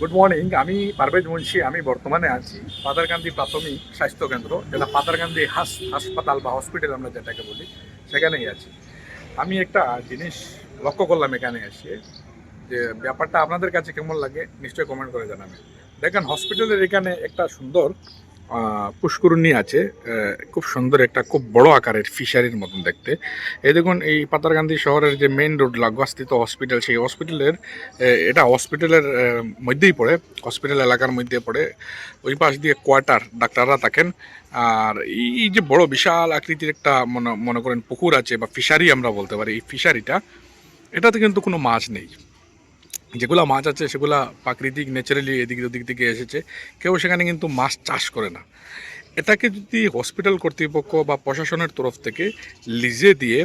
Good morning আমি পারভেজ মুন্সি, আমি বর্তমানে আছি পাতারকান্দি প্রাথমিক স্বাস্থ্যকেন্দ্র যেটা পাতারকান্দি হাস, হাসপাতাল বা হসপিটাল আমরা যেটাকে বলি, সেখানেই আছি। আমি একটা জিনিস লক্ষ্য করলাম এখানে এসে, যে ব্যাপারটা আপনাদের কাছে কেমন লাগে, নিশ্চয়ই কমেন্ট করে জানাবেন। দেখেন হসপিটালের এখানে একটা সুন্দর পুষ্করণী আছে খুব সুন্দর একটা, খুব বড় আকারের ফিশারির মতন দেখতে। এই দেখুন, এই পাতারকান্দি শহরের যে মেইন রোড লাগোয়াস্থিত হসপিটাল সেই হসপিটালের এটা হসপিটালের মধ্যেই পড়ে হসপিটাল এলাকার মধ্যে পড়ে। ওই পাশ দিয়ে কোয়ার্টার ডাক্তাররা থাকেন। আর এই যে বড় বিশাল আকৃতির একটা মনে মনে করেন পুকুর আছে, বা ফিশারি আমরা বলতে পারি, এই ফিশারিটা এটাতে কিন্তু কোনো মাছ নেই। যেগুলা মাছ আছে, সেগুলা প্রাকৃতিক ন্যাচারালি এদিক ওদিক থেকে এসেছে। কেউ সেখানে কিন্তু মাছ চাষ করে না। এটাকে যদি হসপিটাল কর্তৃপক্ষ বা প্রশাসনের তরফ থেকে লিজে দিয়ে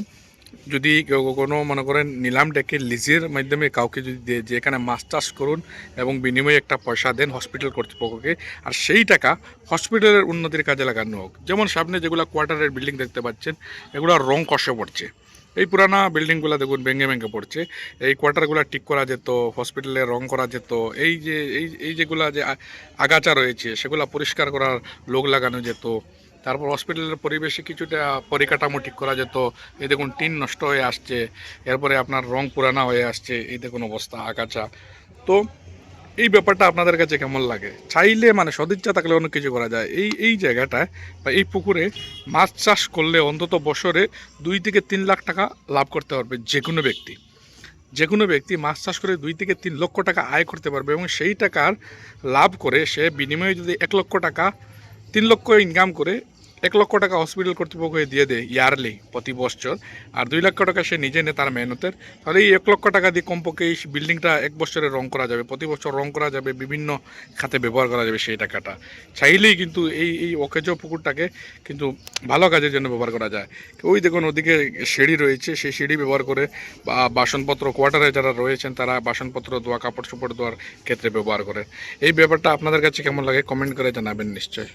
যদি কেউ কোনো মনে করেন নিলাম ডেকে লিজের মাধ্যমে কাউকে যদি দিয়ে যে এখানে মাছ চাষ করুন এবং বিনিময়ে একটা পয়সা দেন হসপিটাল কর্তৃপক্ষকে, আর সেই টাকা হসপিটালের উন্নতির কাজে লাগানো হোক। যেমন সামনে যেগুলো কোয়ার্টারের বিল্ডিং দেখতে পাচ্ছেন, এগুলো রং কষে পড়ছে। এই পুরানা বিল্ডিংগুলো দেখুন ভেঙে ভেঙে পড়ছে। এই কোয়ার্টারগুলো ঠিক করা যেত, হসপিটালে রং করা যেত, এই যে, এই এই যেগুলা যে আগাছা রয়েছে, সেগুলো পরিষ্কার করার লোক লাগানো যেত। তারপর হসপিটালের পরিবেশে কিছুটা পরিকাঠামো ঠিক করা যেত। এই দেখুন, টিন নষ্ট হয়ে আসছে, এরপরে আপনার রং পুরানা হয়ে আসছে, এই দেখুন অবস্থা, আগাছা। তো এই ব্যাপারটা আপনাদের কাছে কেমন লাগে? চাইলে মানে সদিচ্ছা থাকলে অনেক কিছু করা যায়। এই এই জায়গাটায় বা এই পুকুরে মাছ চাষ করলে অন্তত বছরে দুই থেকে তিন লাখ টাকা লাভ করতে পারবে যে কোনো ব্যক্তি। যে কোনো ব্যক্তি মাছ চাষ করে দুই থেকে তিন লক্ষ টাকা আয় করতে পারবে এবং সেই টাকার লাভ করে সে বিনিময়ে যদি এক লক্ষ টাকা, তিন লক্ষ ইনকাম করে এক লক্ষ টাকা হসপিটাল কর্তৃপক্ষকে দিয়ে দেয় ইয়ারলি প্রতি বছর, আর দুই লক্ষ টাকা সে নিজে নেয় তার মেহনতের। তাহলে এই এক লক্ষ টাকা দিয়ে কমপক্ষে এই বিল্ডিংটা এক বছরে রং করা যাবে, প্রতি বছর রং করা যাবে, বিভিন্ন খাতে ব্যবহার করা যাবে সেই টাকাটা। চাইলেই কিন্তু এই এই অকেজ পুকুরটাকে কিন্তু ভালো কাজের জন্য ব্যবহার করা যায়। ওই দেখুন, ওদিকে সিঁড়ি রয়েছে, সেই সিঁড়ি ব্যবহার করে বা বাসনপত্র কোয়ার্টারে যারা রয়েছেন, তারা বাসনপত্র ধোয়া, কাপড় চোপড় ধোয়ার ক্ষেত্রে ব্যবহার করে। এই ব্যাপারটা আপনাদের কাছে কেমন লাগে কমেন্ট করে জানাবেন নিশ্চয়ই।